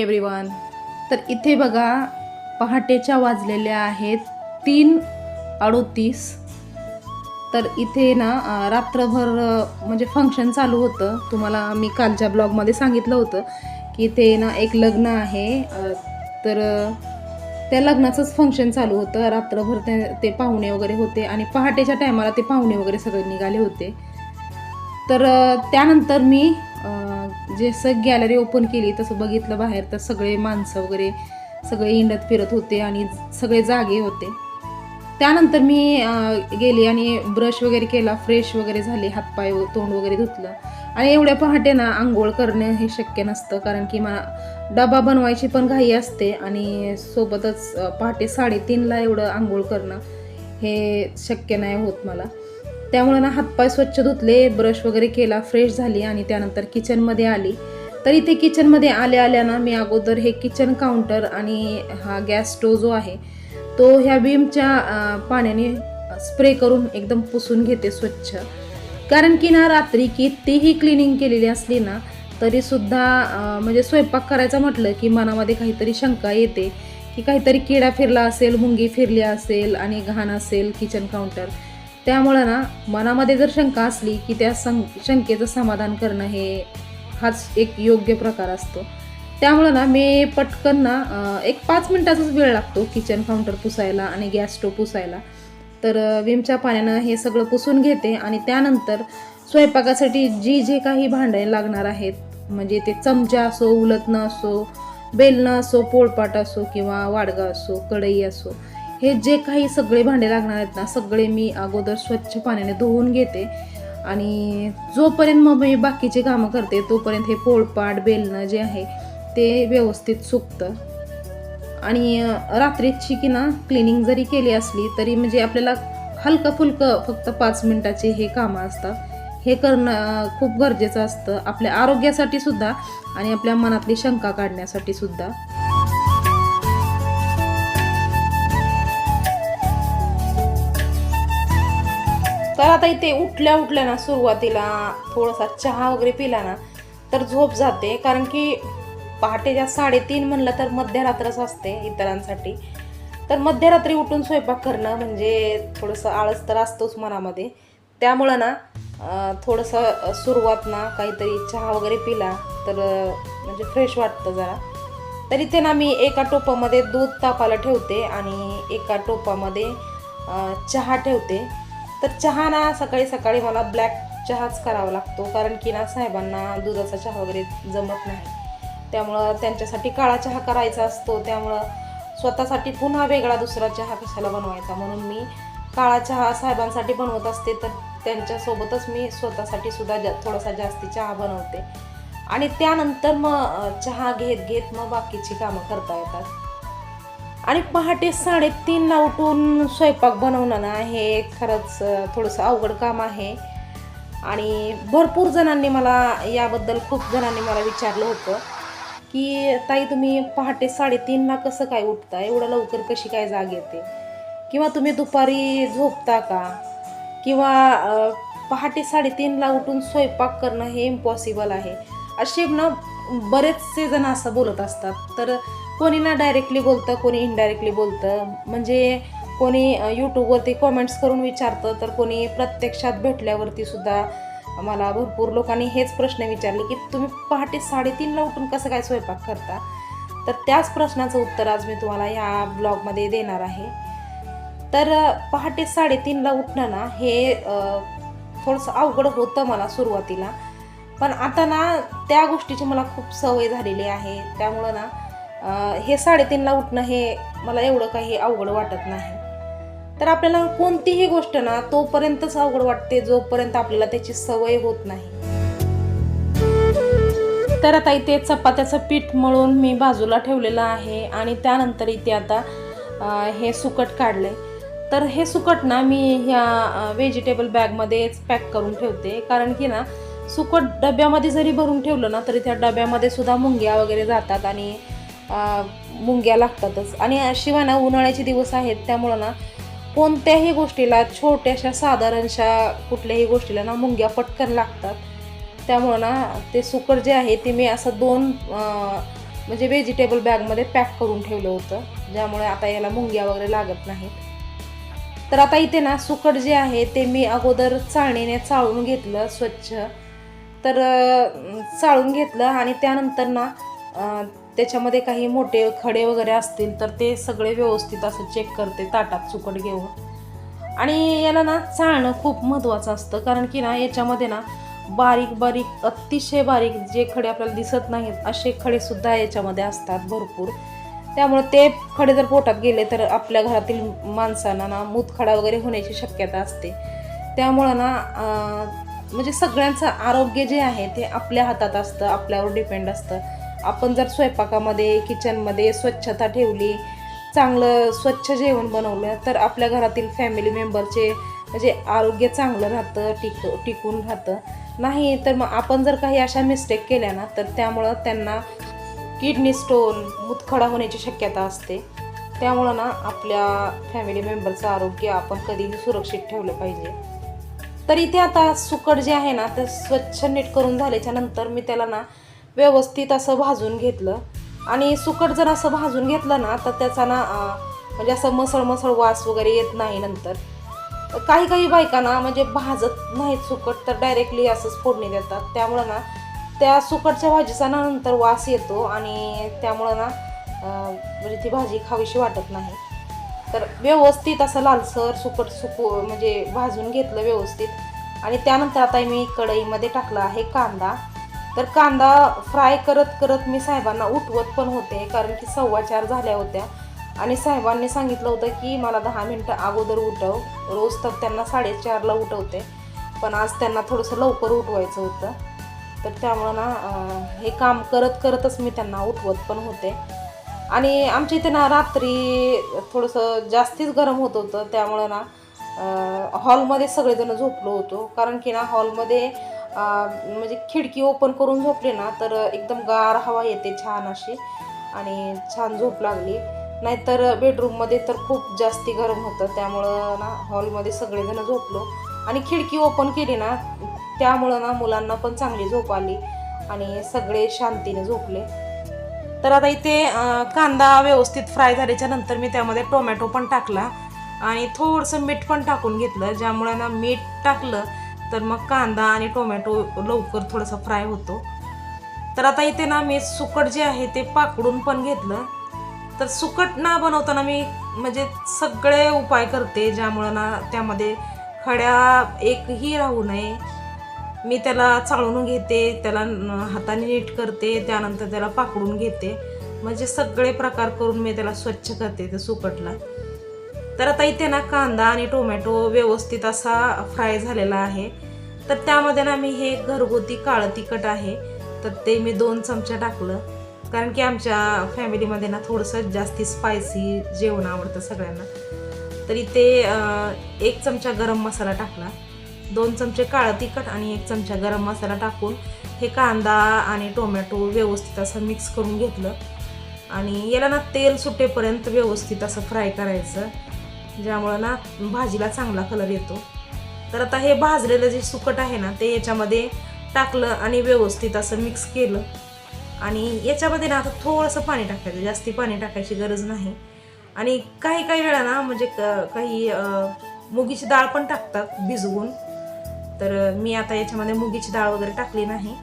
Everyone morning everyone तर इथे बघा पहाटेच्या वाजलेल्या आहेत तीन अडोतीस. तर इथे ना रात्रभर म्हणजे फंक्शन चालू होतं. तुम्हाला मी कालच्या ब्लॉगमध्ये सांगितलं होतं की इथे ना एक लग्न आहे. तर त्या लग्नाचंच फंक्शन चालू होतं. रात्रभर ते ते पाहुणे वगैरे होते आणि पहाटेच्या टायमाला ते पाहुणे वगैरे सगळे निघाले होते. तर त्यानंतर मी जसं गॅलरी ओपन केली तसं बघितलं बाहेर तर सगळे माणसं वगैरे सगळे इंडत फिरत होते आणि सगळे जागे होते. त्यानंतर मी गेली आणि ब्रश वगैरे केला फ्रेश वगैरे झाले हातपाय तोंड वगैरे धुतलं. आणि एवढ्या पहाटे ना आंघोळ करणं हे शक्य नसतं कारण की मला डबा बनवायची पण घाई असते आणि सोबतच पहाटे साडेतीनला एवढं आंघोळ करणं हे शक्य नाही होत मला. त्यामुळे ना हातपाय स्वच्छ धुतले ब्रश वगैरे केला फ्रेश झाली आणि त्यानंतर किचनमध्ये आली. तर इथे किचनमध्ये आल्या आल्या ना मी अगोदर हे किचन काउंटर आणि हा गॅस स्टोव जो आहे तो ह्या विमच्या पाण्याने स्प्रे करून एकदम पुसून घेते स्वच्छ. कारण की ना रात्री कितीही क्लिनिंग केलेली असली ना तरीसुद्धा म्हणजे स्वयंपाक करायचा म्हटलं की मनामध्ये काहीतरी शंका येते की काहीतरी किडा फिरला असेल मुंगी फिरली असेल आणि घाण असेल किचन काउंटर त्यामुळं ना मनामध्ये जर शंका असली की त्या सं शंकेचं समाधान करणं हे हाच एक योग्य प्रकार असतो. त्यामुळं ना मी पटकन ना एक पाच मिनटाचाच वेळ लागतो किचन काउंटर पुसायला आणि गॅस स्टोव पुसायला. तर विमच्या पाण्यानं हे सगळं पुसून घेते आणि त्यानंतर स्वयंपाकासाठी जी जे काही भांडे लागणार आहेत म्हणजे ते चमचा असो उलटणं असो बेलणं असो पोळपाट असो किंवा वाडगा असो कढई असो हे जे काही सगळे भांडे लागणार आहेत ना सगळे मी अगोदर स्वच्छ पाण्याने धुवून घेते. आणि जोपर्यंत मग मी बाकीचे कामं करते तोपर्यंत हे पोळपाट बेलणं जे आहे ते व्यवस्थित सुकतं. आणि रात्रीची की ना क्लिनिंग जरी केली असली तरी म्हणजे आपल्याला हलकं फुलकं फक्त पाच मिनटाचे हे कामं असतात. हे करणं खूप गरजेचं असतं. आपल्या आरोग्यासाठी सुद्धा आणि आपल्या मनातली शंका काढण्यासाठी सुद्धा. तर आता इथे उठल्या उठल्या ना सुरुवातीला थोडासा चहा वगैरे पिला ना तर झोप जाते. कारण की पहाटेच्या साडेतीन म्हणलं तर मध्यरात्रच असते इतरांसाठी. तर मध्यरात्री उठून स्वयंपाक करणं म्हणजे थोडंसं आळस तर असतोच मनामध्ये. त्यामुळं ना थोडंसं सुरुवात ना काहीतरी चहा वगैरे पिला तर म्हणजे फ्रेश वाटतं जरा. तर इथे ना मी एका टोपामध्ये दूध तापायला ठेवते आणि एका टोपामध्ये चहा ठेवते. तर चहा ना सकाळी सकाळी मला ब्लॅक चहाच करावा लागतो कारण की ना साहेबांना दुधाचा चहा वगैरे जमत नाही. त्यामुळं त्यांच्यासाठी काळा चहा करायचा असतो त्यामुळं स्वतःसाठी पुन्हा वेगळा दुसरा चहा कशाला बनवायचा? म्हणून मी काळा चहा साहेबांसाठी बनवत असते तर त्यांच्यासोबतच मी स्वतःसाठी सुद्धा जा थोडासा जास्ती चहा बनवते. आणि त्यानंतर मग चहा घेत घेत मग बाकीची कामं करता येतात. आणि पहाटे साडेतीनला उठून स्वयंपाक बनवणं ना हे खरंच थोडंसं अवघड काम आहे. आणि भरपूर जणांनी मला याबद्दल खूप जणांनी मला विचारलं होतं की ताई तुम्ही पहाटे साडेतीनला कसं काय उठता एवढं लवकर कशी काय जाग येते? किंवा तुम्ही दुपारी झोपता का? किंवा पहाटे साडेतीनला उठून स्वयंपाक करणं हे इम्पॉसिबल आहे. असे ना बरेचसे जण असं बोलत असतात. तर कोणी ना डायरेक्टली बोलतं कोणी इनडायरेक्टली बोलतं. म्हणजे कोणी यूट्यूबवरती कॉमेंट्स करून विचारतं तर कोणी प्रत्यक्षात भेटल्यावरती सुद्धा मला भरपूर लोकांनी हेच प्रश्न विचारले की तुम्ही पहाटे साडेतीनला उठून कसं काय स्वयंपाक करता? तर त्याच प्रश्नाचं उत्तर आज मी तुम्हाला ह्या ब्लॉगमध्ये देणार आहे. तर पहाटे साडेतीनला उठणं ना हे थोडंसं अवघड होतं मला सुरुवातीला. पण आता ना त्या गोष्टीची मला खूप सवय झालेली आहे. त्यामुळं ना हे साडेतीनला उठणं हे मला एवढं काही अवघड वाटत नाही. तर आपल्याला कोणतीही गोष्ट ना तोपर्यंतच अवघड वाटते जोपर्यंत आपल्याला त्याची सवय होत नाही. तर आता इथे चपात्याचं पीठ मळून मी बाजूला ठेवलेलं आहे आणि त्यानंतर इथे आता हे सुकट काढलंय. तर हे सुकट ना मी ह्या व्हेजिटेबल बॅगमध्येच पॅक करून ठेवते. कारण की ना सुकट डब्यामध्ये जरी भरून ठेवलं ना तरी त्या डब्यामध्ये सुद्धा मुंग्या वगैरे जातात आणि मुंग्या लागतातच. आणि शिवाय ना उन्हाळ्याचे दिवस आहेत त्यामुळं ना कोणत्याही गोष्टीला छोट्याशा साधारणशा कुठल्याही गोष्टीला ना मुंग्या पटकन लागतात. त्यामुळं ना ते सुकट जे आहे ते मी असं दोन म्हणजे व्हेजिटेबल बॅगमध्ये पॅक करून ठेवलं होतं ज्यामुळे आता याला मुंग्या वगैरे लागत नाहीत. तर आता इथे ना सुकट जे आहे ते मी अगोदर चाळणीने चाळून घेतलं स्वच्छ. तर चाळून घेतलं आणि त्यानंतर ना त्याच्यामध्ये काही मोठे खडे वगैरे असतील तर ते सगळे व्यवस्थित असं चेक करते ताटात सुकट घेऊन. आणि याला ना चाळणं खूप महत्त्वाचं असतं कारण की ना याच्यामध्ये ना बारीक बारीक अतिशय बारीक जे खडे आपल्याला दिसत नाहीत असे खडेसुद्धा याच्यामध्ये असतात भरपूर. त्यामुळे ते खडे जर पोटात गेले तर आपल्या घरातील माणसांना ना मूतखडा वगैरे होण्याची शक्यता असते. त्यामुळं ना म्हणजे सगळ्यांचं आरोग्य जे आहे ते आपल्या हातात असतं आपल्यावर डिपेंड असतं. आपण जर स्वयंपाकामध्ये किचनमध्ये स्वच्छता ठेवली चांगलं स्वच्छ जेवण बनवलं तर आपल्या घरातील फॅमिली मेंबरचे म्हणजे आरोग्य चांगलं राहतं टिक टिकून राहतं. नाही तर मग आपण जर काही अशा मिस्टेक केल्या ना तर त्यामुळं त्यांना किडनी स्टोन मुतखडा होण्याची शक्यता असते. त्यामुळं ना आपल्या फॅमिली मेंबरचं आरोग्य आपण कधीही सुरक्षित ठेवलं पाहिजे. तर इथे आता सुकट जे आहे ना ते स्वच्छ नीट करून झाल्याच्यानंतर मी त्याला ना व्यवस्थित असं भाजून घेतलं. आणि सुकट जर असं भाजून घेतलं ना तर त्याचा ना म्हणजे असं मसळ मसळ वास वगैरे येत नाही नंतर. काही काही बायकांना म्हणजे भाजत नाहीत सुकट तर डायरेक्टली असंच फोडणी देतात. त्यामुळं ना त्या सुकटच्या भाजीचा ना नंतर वास येतो आणि त्यामुळं ना म्हणजे ती भाजी खावीशी वाटत नाही. तर व्यवस्थित असं लालसर सुकट सुकू म्हणजे भाजून घेतलं व्यवस्थित. आणि त्यानंतर आता मी कढईमध्ये टाकला आहे कांदा. तर कांदा फ्राय करत करत मी साहेबांना उठवत पण होते कारण की सव्वा चार झाल्या होत्या. आणि साहेबांनी सांगितलं होतं की मला दहा मिनटं अगोदर उठव. रोज तर त्यांना साडेचारला उठवते पण आज त्यांना थोडंसं लवकर उठवायचं होतं. तर त्यामुळं ना हे काम करत करतच मी त्यांना उठवत पण होते. आणि आमच्या इथे ना रात्री थोडंसं जास्तीच गरम होत होतं. त्यामुळं ना हॉलमध्ये सगळेजण झोपलो होतो. कारण की ना हॉलमध्ये म्हणजे खिडकी ओपन करून झोपली ना तर एकदम गार हवा येते छान अशी आणि छान झोप लागली. नाहीतर बेडरूममध्ये तर खूप जास्ती गरम होतं त्यामुळं ना हॉलमध्ये सगळेजण झोपलो. आणि खिडकी ओपन केली ना त्यामुळं ना मुलांना पण चांगली झोप आली आणि सगळे शांतीने झोपले. तर आता इथे कांदा व्यवस्थित फ्राय झाल्याच्यानंतर मी त्यामध्ये टोमॅटो पण टाकला आणि थोडंसं मीठ पण टाकून घेतलं ज्यामुळे ना मीठ टाकलं तर मग कांदा आणि टोमॅटो लवकर थोडंसं फ्राय होतो. तर आता इथे ना मी सुकट जे आहे ते पाकडून पण घेतलं. तर सुकट ना बनवताना मी म्हणजे सगळे उपाय करते ज्यामुळं ना त्यामध्ये खड्या एकही राहू नये. मी त्याला चाळून घेते त्याला हाताने नीट करते त्यानंतर त्याला पाकडून घेते. म्हणजे सगळे प्रकार करून मी त्याला स्वच्छ करते त्या सुकटला. तर आता इथे ना कांदा आणि टोमॅटो व्यवस्थित असा फ्राय झालेला आहे. तर त्यामध्ये ना मी हे घरगुती काळं तिखट आहे. तर ते मी दोन चमचे टाकलं. कारण की आमच्या फॅमिलीमध्ये ना थोडंसं जास्ती स्पायसी जेवण आवडतं सगळ्यांना. तर इथे एक चमचा गरम मसाला टाकला. दोन चमचे काळं तिखट आणि एक चमचा गरम मसाला टाकून हे कांदा आणि टोमॅटो व्यवस्थित असं मिक्स करून घेतलं. आणि याला ना तेल सुटेपर्यंत व्यवस्थित असं फ्राय करायचं. ज्यामुळं ना भाजीला चांगला कलर येतो. तर आता हे भाजलेलं जे सुकट आहे ना ते याच्यामध्ये टाकलं आणि व्यवस्थित असं मिक्स केलं. आणि याच्यामध्ये ना आता थोडंसं पाणी टाकायचं जास्ती पाणी टाकायची गरज नाही. आणि काही काही वेळा ना म्हणजे क- काही मुगीची डाळ पण टाकतात भिजवून. तर मी आता याच्यामध्ये मुगीची डाळ वगैरे टाकली नाही.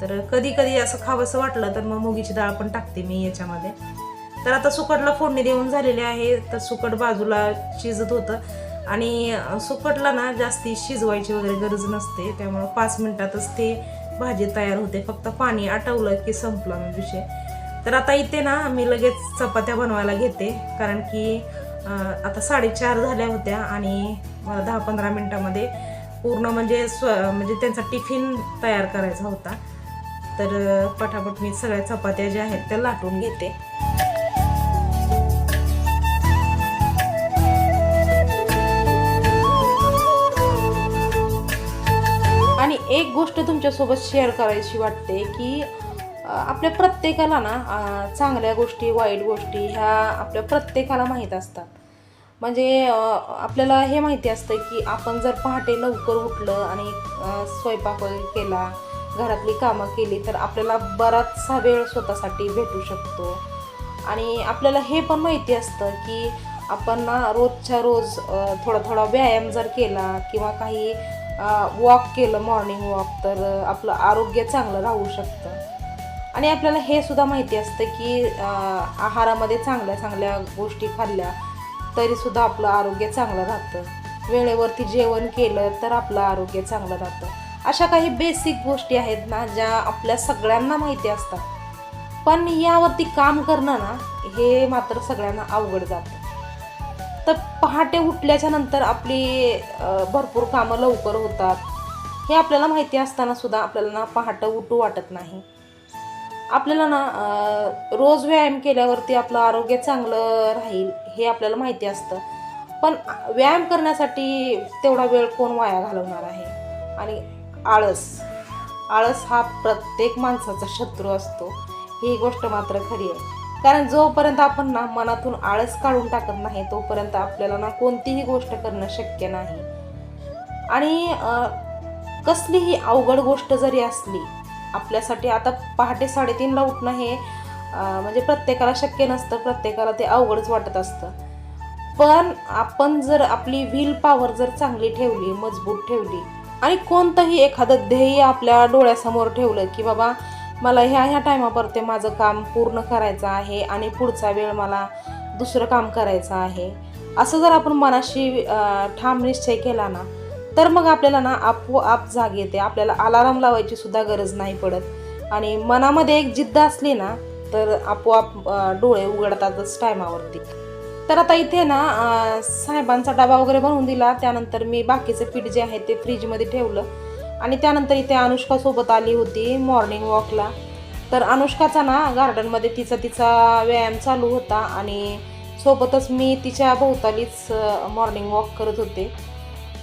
तर कधी कधी असं खावंसं वाटलं तर मग मुगीची डाळ पण टाकते मी याच्यामध्ये. तर आता सुकटला फोडणी देऊन झालेली आहे तर सुकट बाजूला शिजत होतं. आणि सुकटला ना जास्ती शिजवायची वगैरे गरज नसते त्यामुळं पाच मिनटातच ते भाजी तयार होते. फक्त पाणी आटवलं की संपलं मी विषय. तर आता इथे ना मी लगेच चपात्या बनवायला घेते कारण की आता साडेचार झाल्या होत्या आणि मला दहा पंधरा मिनटामध्ये पूर्ण म्हणजे स्व म्हणजे त्यांचा टिफिन तयार करायचा होता. तर पटापट मी सगळ्या चपात्या ज्या आहेत त्या लाटून घेते. एक गोष्ट तुमच्यासोबत शेअर करायची वाटते की आपल्या प्रत्येकाला ना चांगल्या गोष्टी वाईट गोष्टी ह्या आपल्या प्रत्येकाला माहीत असतात. म्हणजे आपल्याला हे माहिती असतं की आपण जर पहाटे लवकर उठलं आणि स्वयंपाक वगैरे केला घरातली कामं केली तर आपल्याला बराचसा वेळ स्वतःसाठी भेटू शकतो. आणि आपल्याला हे पण माहिती असतं की आपण ना रोजच्या रोज थोडा थोडा व्यायाम जर केला किंवा काही वॉक केलं मॉर्निंग वॉक तर आपलं आरोग्य चांगलं राहू शकतं. आणि आपल्याला हे सुद्धा माहिती असतं की आहारामध्ये चांगल्या चांगल्या गोष्टी खाल्ल्या तरीसुद्धा आपलं आरोग्य चांगलं राहतं. वेळेवरती जेवण केलं तर आपलं आरोग्य चांगलं राहतं. अशा काही बेसिक गोष्टी आहेत ना ज्या आपल्या सगळ्यांना माहिती असतात. पण यावरती काम करणं ना हे मात्र सगळ्यांना अवघड जातं. तर पहाटे उठल्याच्या नंतर आपली भरपूर कामं लवकर होतात. हे आपल्याला माहिती असताना सुद्धा आपल्याला ना पहाटं उठू वाटत नाही. आपल्याला ना रोज व्यायाम केल्यावरती आपलं आरोग्य चांगलं राहील हे आपल्याला माहिती असतं. पण व्यायाम करण्यासाठी तेवढा वेळ कोण वाया घालवणार आहे? आणि आळस आळस हा प्रत्येक माणसाचा शत्रू असतो. ही गोष्ट मात्र खरी आहे. कारण जोपर्यंत आपण ना मनातून आळस काढून टाकत नाही तोपर्यंत आपल्याला ना कोणतीही गोष्ट करणं शक्य नाही. आणि कसलीही अवघड गोष्ट जरी असली आपल्यासाठी आता पहाटे साडेतीनला उठणं हे म्हणजे प्रत्येकाला शक्य नसतं प्रत्येकाला ते अवघडच वाटत असतं. पण आपण जर आपली व्हील पॉवर जर चांगली ठेवली मजबूत ठेवली आणि कोणतंही एखादं ध्येय आपल्या डोळ्यासमोर ठेवलं की बाबा मला ह्या ह्या टायमापर्यंत माझं काम पूर्ण करायचं आहे आणि पुढचा वेळ मला दुसरं काम करायचं आहे. असं जर आपण मनाशी ठाम निश्चय केला ना तर मग आपल्याला ना आपोआप जाग येते. आपल्याला अलाराम लावायची सुद्धा गरज नाही पडत. आणि मनामध्ये एक जिद्द असली ना तर आपोआप डोळे उघडतातच टायमावरती. तर आता इथे ना साहेबांचा डबा वगैरे बनवून दिला. त्यानंतर मी बाकीचं पीठ जे आहे ते फ्रीजमध्ये ठेवलं. आणि त्यानंतर इथे अनुष्कासोबत आली होती मॉर्निंग वॉकला तर अनुष्काचा ना गार्डनमध्ये तिचा तिचा व्यायाम चालू होता आणि सोबतच मी तिच्या भोवतालीच मॉर्निंग वॉक करत होते.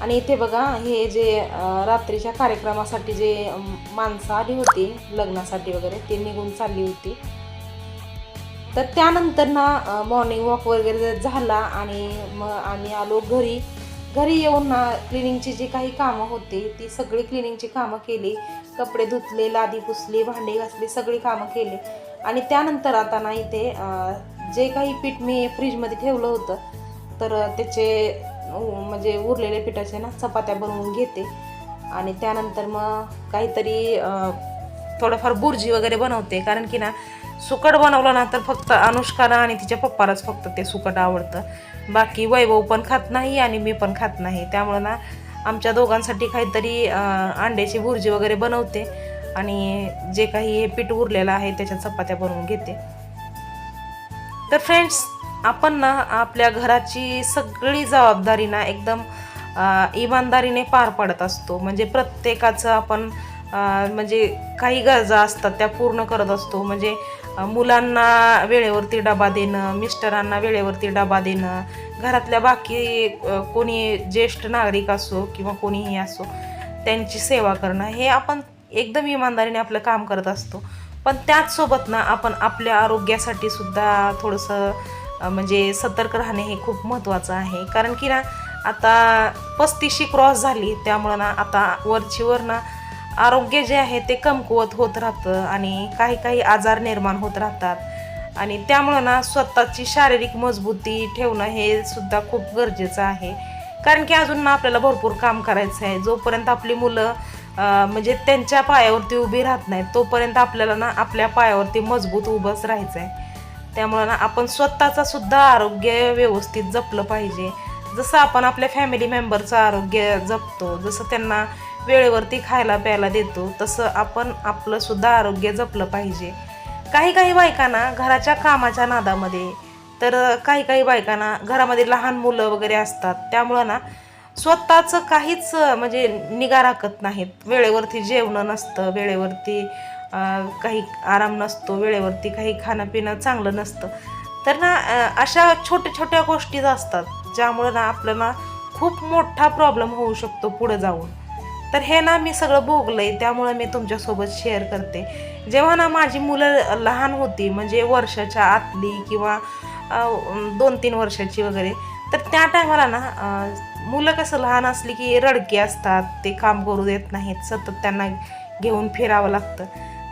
आणि इथे बघा हे जे रात्रीच्या कार्यक्रमासाठी जे माणसं आली होती लग्नासाठी वगैरे ते निघून चालली होती. तर त्यानंतर ना मॉर्निंग वॉक वगैरे झाला आणि मग आम्ही आलो घरी. घरी येऊन ना क्लिनिंगची जी काही कामं होती ती सगळी क्लिनिंगची कामं केली. कपडे धुतले लादी पुसली भांडी घासली सगळी कामं केली. आणि त्यानंतर आता ना इथे जे काही पीठ मी फ्रीजमध्ये ठेवलं होतं तर त्याचे म्हणजे उरलेले पिठाचे ना चपात्या बनवून घेते. आणि त्यानंतर मग काहीतरी थोडंफार बुर्जी वगैरे बनवते. कारण की ना सुकट बनवलं ना तर फक्त अनुष्काला आणि तिच्या पप्पालाच फक्त ते सुकट आवडतं. बाकी वैभव पण खात नाही आणि मी पण खात नाही. त्यामुळं ना आमच्या दोघांसाठी काहीतरी अंड्याची भुर्जी वगैरे बनवते आणि जे काही हे पीठ उरलेलं आहे त्याच्या चपात्या बनवून घेते. तर फ्रेंड्स आपण ना आपल्या घराची सगळी जबाबदारी ना एकदम इमानदारीने पार पाडत असतो. म्हणजे प्रत्येकाचं आपण म्हणजे काही गरजा असतात त्या पूर्ण करत असतो. म्हणजे मुलांना वेळेवरती डबा देणं मिस्टरांना वेळेवरती डबा देणं घरातल्या बाकी कोणी ज्येष्ठ नागरिक असो किंवा कोणीही असो त्यांची सेवा करणं हे आपण एकदम इमानदारीने आपलं काम करत असतो. पण त्याचसोबत ना आपण आपल्या आरोग्यासाठी सुद्धा थोडंसं म्हणजे सतर्क राहणे हे खूप महत्त्वाचं आहे. कारण की ना आता पस्तीशी क्रॉस झाली त्यामुळं ना आता वरचीवर ना आरोग्य जे आहे ते कमकुवत होत राहतं आणि काही काही आजार निर्माण होत राहतात. आणि त्यामुळं ना स्वतःची शारीरिक मजबूती ठेवणं हे सुद्धा खूप गरजेचं आहे. कारण की अजून ना आपल्याला भरपूर काम करायचं आहे. जोपर्यंत आपली मुलं म्हणजे त्यांच्या पायावरती उभी राहत नाहीत तोपर्यंत आपल्याला ना आपल्या पायावरती मजबूत उभंच राहायचं आहे. त्यामुळं ना आपण स्वतःचा सुद्धा आरोग्य व्यवस्थित जपलं पाहिजे. जसं आपण आपल्या फॅमिली मेंबरचं आरोग्य जपतो जसं त्यांना वेळेवरती खायला प्यायला देतो तसं आपण आपलंसुद्धा आरोग्य जपलं पाहिजे. काही काही बायकांना घराच्या कामाच्या नादामध्ये तर काही काही बायकांना घरामध्ये लहान मुलं वगैरे असतात त्यामुळं ना स्वतःचं काहीच म्हणजे निगा राखत नाहीत. वेळेवरती जेवणं नसतं वेळेवरती काही आराम नसतो वेळेवरती काही खाणं पिणं चांगलं नसतं. तर ना अशा छोट्या छोट्या गोष्टीच असतात ज्यामुळं ना आपल्याला खूप मोठा प्रॉब्लेम होऊ शकतो पुढं जाऊन. तर हे ना मी सगळं भोगलंय त्यामुळं मी तुमच्यासोबत शेअर करते. जेव्हा ना माझी मुलं लहान होती म्हणजे वर्षाच्या आतली किंवा दोन तीन वर्षाची वगैरे तर त्या टायमाला ना मुलं कसं लहान असली की रडकी असतात ते काम करू देत नाहीत सतत त्यांना घेऊन फिरावं लागतं.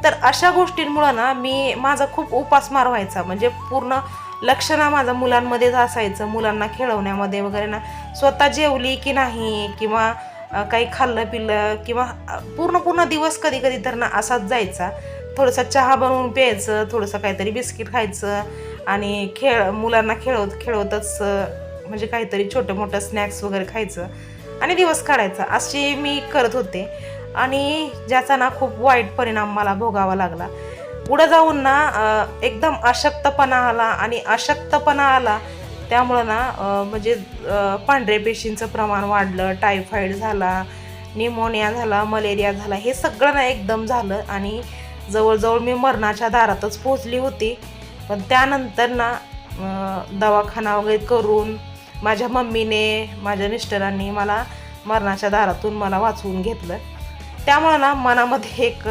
तर अशा गोष्टींमुळं ना मी माझा खूप उपासमार व्हायचा म्हणजे पूर्ण लक्ष ना माझं मुलांमध्येच असायचं मुलांना खेळवण्यामध्ये वगैरे ना स्वतः जेवली की नाही किंवा काही खाल्लं पिलं किंवा पूर्ण पूर्ण दिवस कधी कधी तर ना असाच जायचा. थोडंसं चहा बनवून प्यायचं थोडंसं काहीतरी बिस्किट खायचं आणि खेळ मुलांना खेळवत खेळवतच म्हणजे काहीतरी छोटं मोठं स्नॅक्स वगैरे खायचं आणि दिवस काढायचा. अशी मी करत होते आणि ज्याचा ना खूप वाईट परिणाम मला भोगावा लागला. पुढं जाऊन ना एकदम अशक्तपणा आला आणि अशक्तपणा आला त्यामुळं ना म्हणजे पांढऱ्या पेशींचं प्रमाण वाढलं टायफॉईड झाला निमोनिया झाला मलेरिया झाला हे सगळं ना एकदम झालं आणि जवळजवळ मी मरणाच्या दारातच पोचली होती. पण त्यानंतर ना दवाखाना वगैरे करून माझ्या मम्मीने माझ्या मिस्टरांनी मला मरणाच्या दारातून मला वाचवून घेतलं. त्यामुळं ना मनामध्ये एक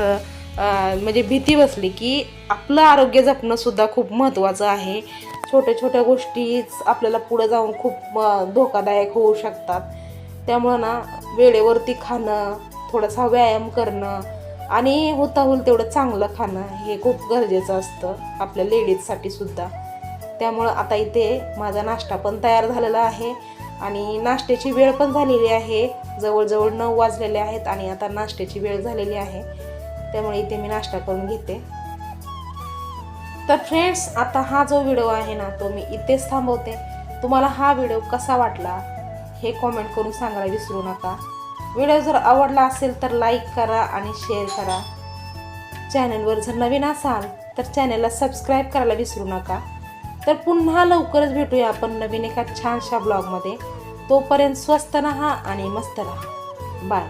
म्हणजे भीती बसली की आपलं आरोग्य जपणंसुद्धा खूप महत्त्वाचं आहे. छोट्या छोट्या गोष्टीच आपल्याला पुढं जाऊन खूप धोकादायक होऊ शकतात. त्यामुळं ना वेळेवरती खाणं थोडासा व्यायाम करणं आणि होता होईल तेवढं चांगलं खाणं हे खूप गरजेचं असतं आपल्या लेडीजसाठी सुद्धा. त्यामुळं आता इथे माझा नाश्ता पण तयार झालेला आहे आणि नाश्त्याची वेळ पण झालेली आहे. जवळजवळ नऊ वाजलेले आहेत आणि आता नाश्त्याची वेळ झालेली आहे. त्यामुळे इथे मी नाश्ता करून घेते. तर फ्रेंड्स आता हा जो व्हिडिओ आहे ना तो मी इथेच थांबवते. तुम्हाला हा व्हिडिओ कसा वाटला हे कॉमेंट करून सांगायला विसरू नका. व्हिडिओ जर आवडला असेल तर लाईक करा आणि शेअर करा. चॅनलवर जर नवीन असाल तर चॅनलला सबस्क्राईब करायला विसरू नका. तर पुन्हा लवकरच भेटूया आपण नवीन एका छानशा ब्लॉगमध्ये तोपर्यंत स्वस्त राहा आणि मस्त राहा. बाय